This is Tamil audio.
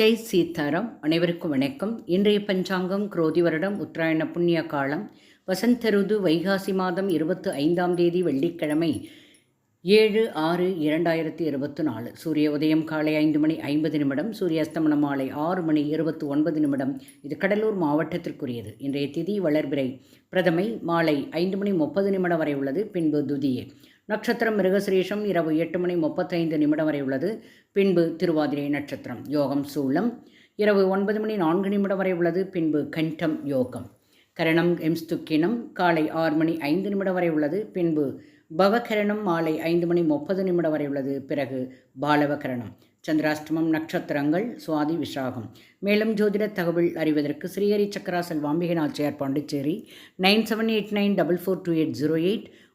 ஜெய் சீதாராம் அனைவருக்கும் வணக்கம். இன்றைய பஞ்சாங்கம் குரோதி வருடம் உத்தராயண புண்ணிய காலம். வசந்த ருது வைகாசி மாதம் இருபத்து ஐந்தாம் தேதி வெள்ளிக்கிழமை ஏழு ஆறு இரண்டாயிரத்தி இருபத்தி நாலு சூரிய உதயம் காலை ஐந்து மணி ஐம்பது நிமிடம் சூரிய மாலை ஆறு மணி இருபத்து ஒன்பது நிமிடம். இது கடலூர் மாவட்டத்திற்குரியது. இன்றைய திதி வளர்பிறை. பிரதமை மாலை ஐந்து மணி முப்பது நிமிடம் வரை உள்ளது. பின்பு துதியே. நட்சத்திரம் மிருகசிரேஷம் இரவு எட்டு மணி முப்பத்தைந்து நிமிடம் வரை உள்ளது. பின்பு திருவாதிரை நட்சத்திரம் யோகம் சூலம் இரவு ஒன்பது மணி நான்கு நிமிடம் வரை உள்ளது. பின்பு கண்டம் யோகம். கரணம் எம்ஸ்துக்கினம் காலை ஆறு மணி ஐந்து நிமிடம் வரை உள்ளது. பின்பு பவகரணம் மாலை ஐந்து மணி முப்பது நிமிடம் வரை உள்ளது. பிறகு பாலவகரணம். சந்திராஷ்டமம் நட்சத்திரங்கள் சுவாதி விசாகம். மேலும் ஜோதிட தகவல் அறிவதற்கு Srihari Chakra Selvambigai Nachiyar Pondicherry nine seven eight nine double four two eight zero eight